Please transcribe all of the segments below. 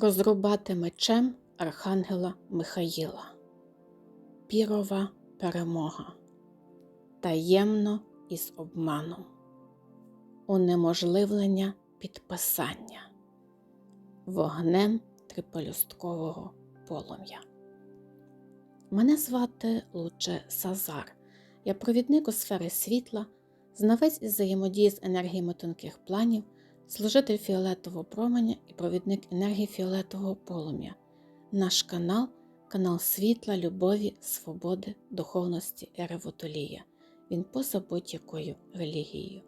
розрубати мечем Архангела Михаїла. Пірова перемога. Таємно із обманом. Унеможливлення підписання вогнем трипелюсткового полум'я. Мене звати Луче Сазар. Я провідник у сфери світла, знавець із взаємодії з енергіями тонких планів, служитель фіолетового променя і провідник енергії фіолетового полум'я. Наш канал канал світла, любові, свободи, духовності Ери Водолія. Він поза будь-якою релігією.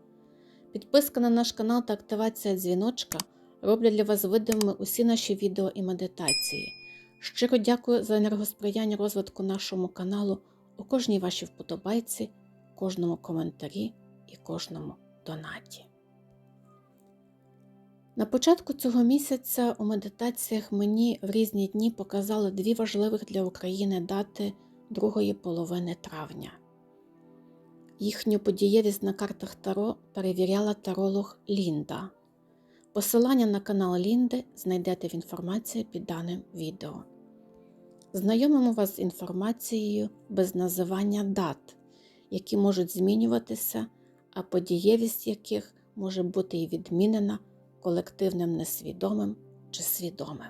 Підписка на наш канал та активація дзвіночка роблять для вас видимими усі наші відео і медитації. Щиро дякую за енергосприяння розвитку нашому каналу у кожній вашій вподобайці, кожному коментарі і кожному донаті. На початку цього місяця у медитаціях мені в різні дні показали дві важливих для України дати другої половини травня. Їхню подієвість на картах Таро перевіряла таролог Лінда. Посилання на канал Лінди знайдете в інформації під даним відео. Знайомимо вас з інформацією без називання дат, які можуть змінюватися, а подієвість яких може бути і відмінена колективним несвідомим чи свідомим.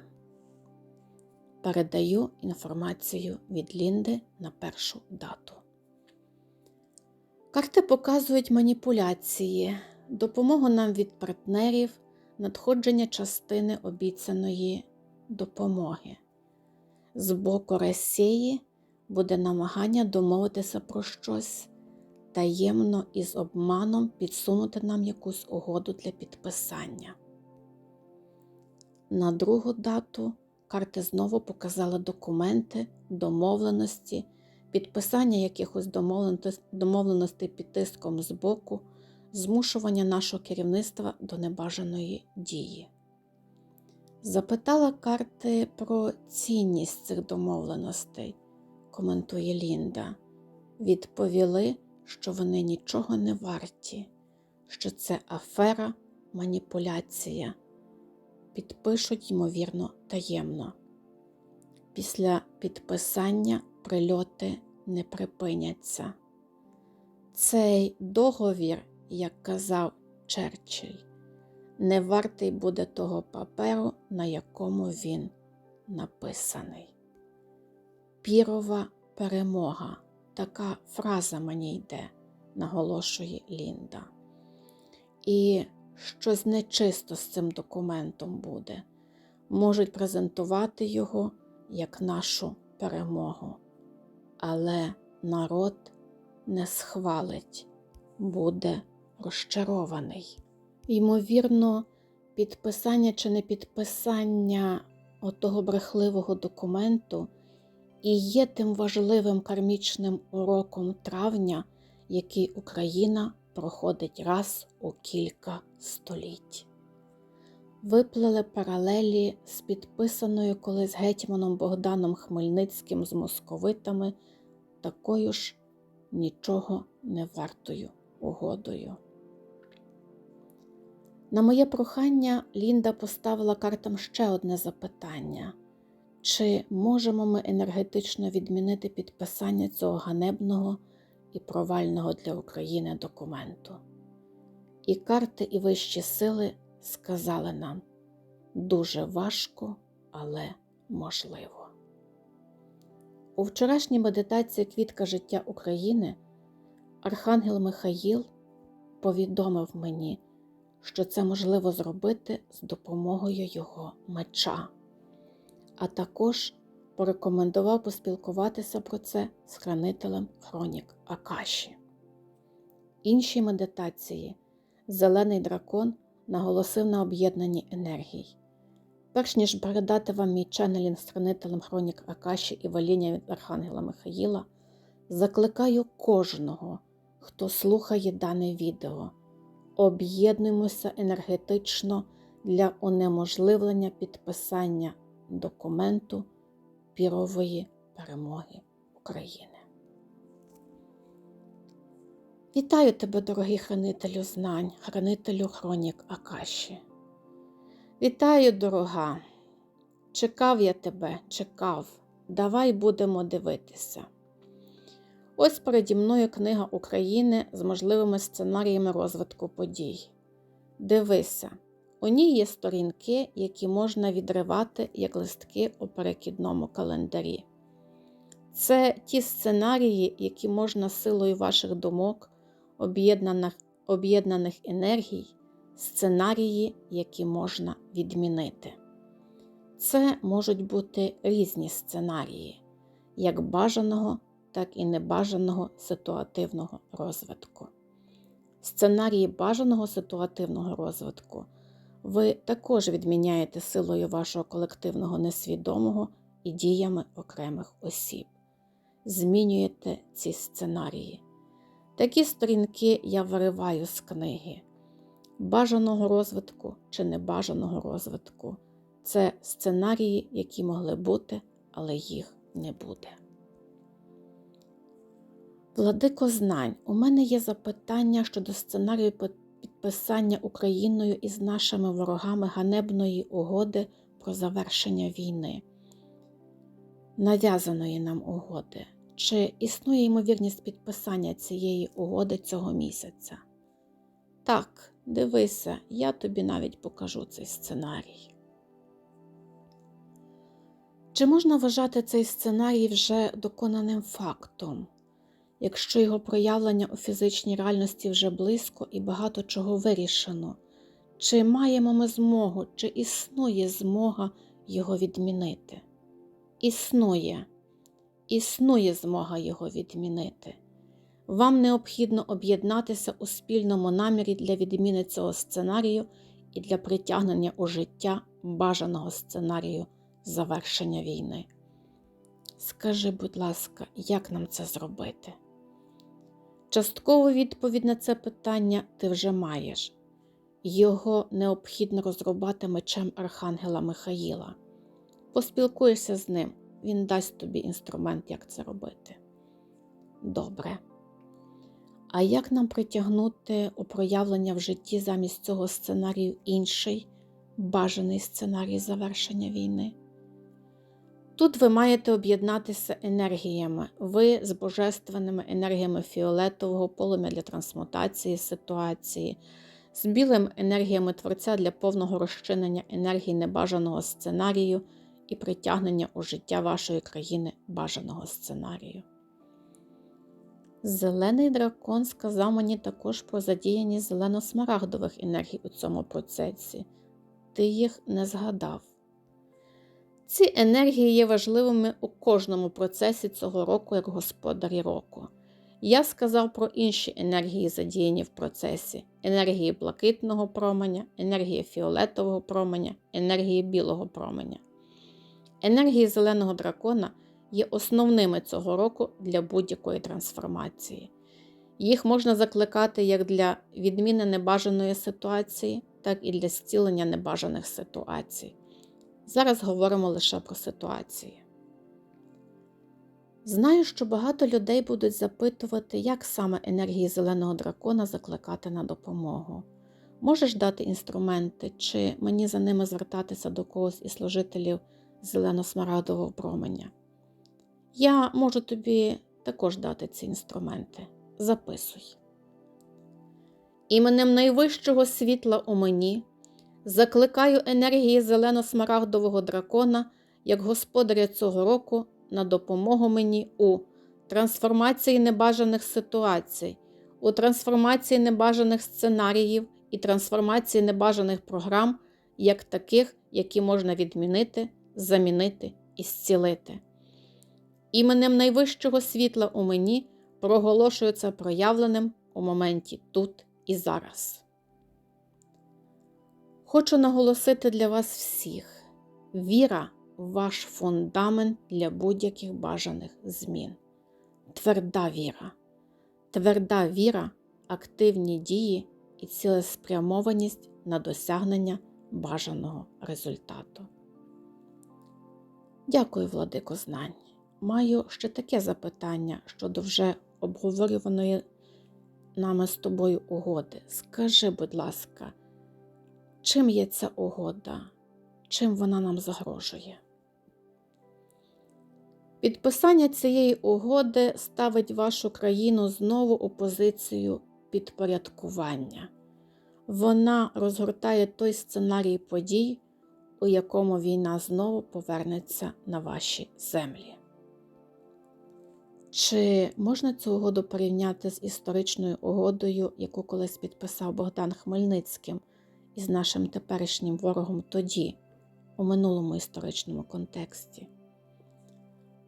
Передаю інформацію від Лінди на першу дату. Карти показують маніпуляції, допомогу нам від партнерів, надходження частини обіцяної допомоги. З боку Росії буде намагання домовитися про щось таємно і з обманом підсунути нам якусь угоду для підписання. На другу дату карти знову показали документи, домовленості, підписання якихось домовленостей під тиском з боку, змушування нашого керівництва до небажаної дії. Запитала карти про цінність цих домовленостей, коментує Лінда. Відповіли, що вони нічого не варті, що це афера, маніпуляція. Підпишуть, ймовірно, таємно. Після підписання прильоти не припиняться. Цей договір, як казав Черчилль, не вартий буде того паперу, на якому він написаний. Пірова перемога. Така фраза мені йде, наголошує Лінда. І щось нечисто з цим документом буде. Можуть презентувати його як нашу перемогу. Але народ не схвалить, буде розчарований. Ймовірно, підписання чи не підписання отого брехливого документу і є тим важливим кармічним уроком травня, який Україна проходить раз у кілька століть. Виплили паралелі з підписаною колись гетьманом Богданом Хмельницьким з московитами такою ж нічого не вартою угодою. На моє прохання Лінда поставила картам ще одне запитання: чи можемо ми енергетично відмінити підписання цього ганебного і провального для України документу? І карти, і вищі сили сказали нам дуже важко, але можливо. У вчорашній медитації Квітка життя України Архангел Михаїл повідомив мені що це можливо зробити з допомогою його меча, а також порекомендував поспілкуватися про це з хранителем Хронік Акаші. Інші медитації Зелений дракон наголосив на об'єднанні енергій. Перш ніж передати вам мій ченнелінг з хранителем Хронік Акаші і ваління від Архангела Михаїла, закликаю кожного, хто слухає дане відео об'єднуємося енергетично для унеможливлення підписання документу пірової перемоги України. Вітаю тебе, дорогий хранителю знань, хранителю хронік Акаші. Вітаю, дорога! чекав я тебе, чекав. Давай будемо дивитися. Ось переді мною книга України з можливими сценаріями розвитку подій. Дивися, у ній є сторінки, які можна відривати як листки у перекидному календарі. Це ті сценарії, які можна силою ваших думок, об'єднаних, об'єднаних енергій, сценарії, які можна відмінити. Це можуть бути різні сценарії, як бажаного, так і небажаного ситуативного розвитку. Сценарії бажаного ситуативного розвитку ви також відміняєте силою вашого колективного несвідомого і діями окремих осіб. Змінюєте ці сценарії. Такі сторінки я вириваю з книги. Бажаного розвитку чи небажаного розвитку це сценарії, які могли бути, але їх не буде. Владико знань, у мене є запитання щодо сценарію підписання Україною із нашими ворогами ганебної угоди про завершення війни, нав'язаної нам угоди. Чи існує ймовірність підписання цієї угоди цього місяця? Так, дивися, я тобі навіть покажу цей сценарій. Чи можна вважати цей сценарій вже доконаним фактом, якщо його проявлення у фізичній реальності вже близько і багато чого вирішено? Чи маємо ми змогу, чи існує змога його відмінити? Існує, існує змога його відмінити. Вам необхідно об'єднатися у спільному намірі для відміни цього сценарію і для притягнення у життя бажаного сценарію завершення війни. Скажи, будь ласка, як нам це зробити? Часткову відповідь на це питання ти вже маєш. Його необхідно розрубати мечем Архангела Михаїла. Поспілкуєшся з ним, він дасть тобі інструмент, як це робити. Добре. А як нам притягнути у проявлення в житті замість цього сценарію інший бажаний сценарій завершення війни? Тут ви маєте об'єднатися енергіями, ви з божественними енергіями фіолетового полум'я для трансмутації ситуації, з білим енергіями Творця для повного розчинення енергії небажаного сценарію і притягнення у життя вашої країни бажаного сценарію. Зелений дракон сказав мені також про задіяність зелено-смарагдових енергій у цьому процесі. Ти їх не згадав. Ці енергії є важливими у кожному процесі цього року як господарі року. Я сказав про інші енергії, задіяні в процесі: енергії блакитного променя, енергії фіолетового променя, енергії білого променя. Енергії зеленого дракона є основними цього року для будь-якої трансформації. Їх можна закликати як для відміни небажаної ситуації, так і для зцілення небажаних ситуацій. Зараз говоримо лише про ситуації. Знаю, що багато людей будуть запитувати, як саме енергії зеленого дракона закликати на допомогу. Можеш дати інструменти, чи мені за ними звертатися до когось із служителів зелено-смарадового променя? Я можу тобі також дати ці інструменти. Записуй. Іменем найвищого світла у мені закликаю енергії зелено-смарагдового дракона як господаря цього року на допомогу мені у трансформації небажаних ситуацій, у трансформації небажаних сценаріїв і трансформації небажаних програм, як таких, які можна відмінити, замінити і зцілити. Іменем найвищого світла у мені проголошується проявленим у моменті тут і зараз. Хочу наголосити для вас всіх: віра ваш фундамент для будь-яких бажаних змін. Тверда віра, тверда віра, активні дії і цілеспрямованість на досягнення бажаного результату. Дякую, владико знань. Маю ще таке запитання щодо вже обговорюваної нами з тобою угоди. Скажи, будь ласка, чим є ця угода? чим вона нам загрожує. Підписання цієї угоди ставить вашу країну знову у позицію підпорядкування. Вона розгортає той сценарій подій, у якому війна знову повернеться на ваші землі. Чи можна цю угоду порівняти з історичною угодою, яку колись підписав Богдан Хмельницьким із нашим теперішнім ворогом тоді, у минулому історичному контексті?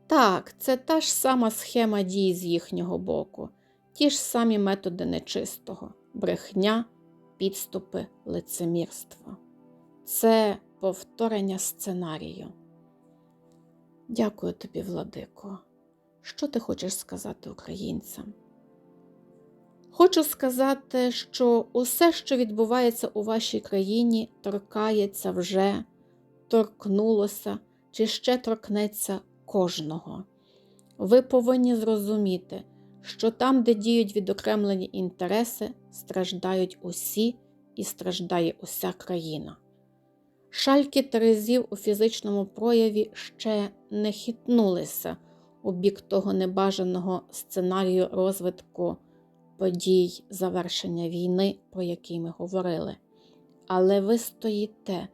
Так, це та ж сама схема дій з їхнього боку, ті ж самі методи нечистого, брехня, підступи, лицемірство. Це повторення сценарію. Дякую тобі, Владико. Що ти хочеш сказати українцям? Хочу сказати, що усе, що відбувається у вашій країні, торкається вже, торкнулося чи ще торкнеться кожного. Ви повинні зрозуміти, що там, де діють відокремлені інтереси, страждають усі і страждає уся країна. Шальки терезів у фізичному прояві ще не хитнулися у бік того небажаного сценарію розвитку подій завершення війни, про який ми говорили. Але ви стоїте,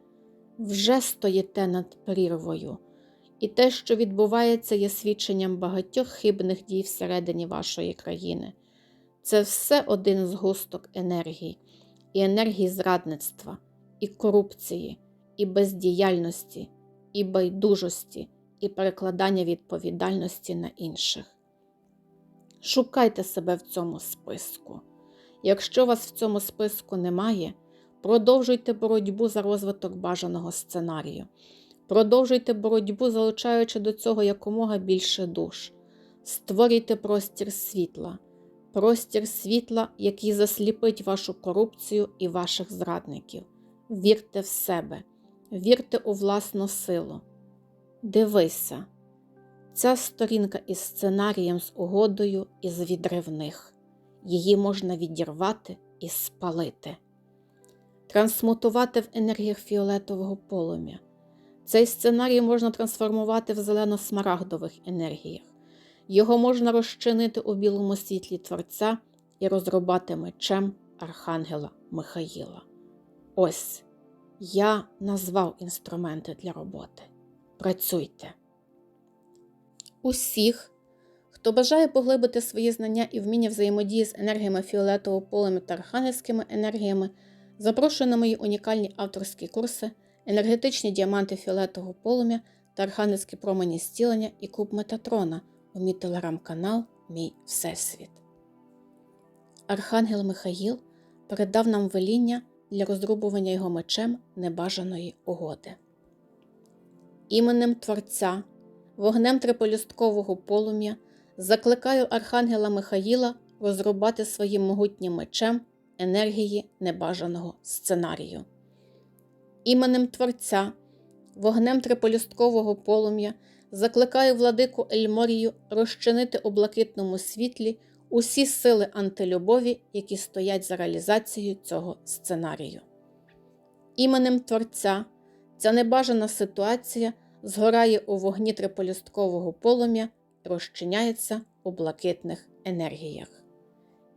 вже стоїте над прірвою, і те, що відбувається, є свідченням багатьох хибних дій всередині вашої країни. Це все один згусток енергії, і енергії зрадництва, і корупції, і бездіяльності, і байдужості і перекладання відповідальності на інших. Шукайте себе в цьому списку. Якщо вас в цьому списку немає, продовжуйте боротьбу за розвиток бажаного сценарію. Продовжуйте боротьбу, залучаючи до цього якомога більше душ. Створюйте простір світла, простір світла, який засліпить вашу корупцію і ваших зрадників. Вірте в себе, вірте у власну силу. Дивися, ця сторінка із сценарієм з угодою із відривних. Її можна відірвати і спалити, трансмутувати в енергіях фіолетового полум'я. Цей сценарій можна трансформувати в зелено-смарагдових енергіях. Його можна розчинити у білому світлі Творця і розрубати мечем Архангела Михаїла. Ось я назвав інструменти для роботи працюйте. Усіх, хто бажає поглибити свої знання і вміння взаємодії з енергіями фіолетового полемі та архангельськими енергіями, запрошую на мої унікальні авторські курси, енергетичні діаманти фіолетового полум'я та архангельські промені зцілення і куб Метатрона у мій телеграм-канал Мій Всесвіт. Архангел Михаїл передав нам веління для розрубування його мечем небажаної угоди іменем Творця, вогнем триполюсткового полум'я, закликаю Архангела Михаїла розрубати своїм могутнім мечем енергії небажаного сценарію. Іменем Творця, вогнем триполюсткового полум'я, закликаю владику Ельморію розчинити у блакитному світлі усі сили антилюбові, які стоять за реалізацією цього сценарію. Іменем Творця. Ця небажана ситуація згорає у вогні триполюсткового полум'я розчиняється у блакитних енергіях.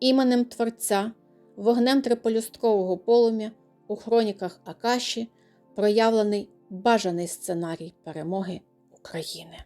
Іменем Творця, вогнем триполюсткового полум'я у хроніках Акаші проявлений бажаний сценарій перемоги України.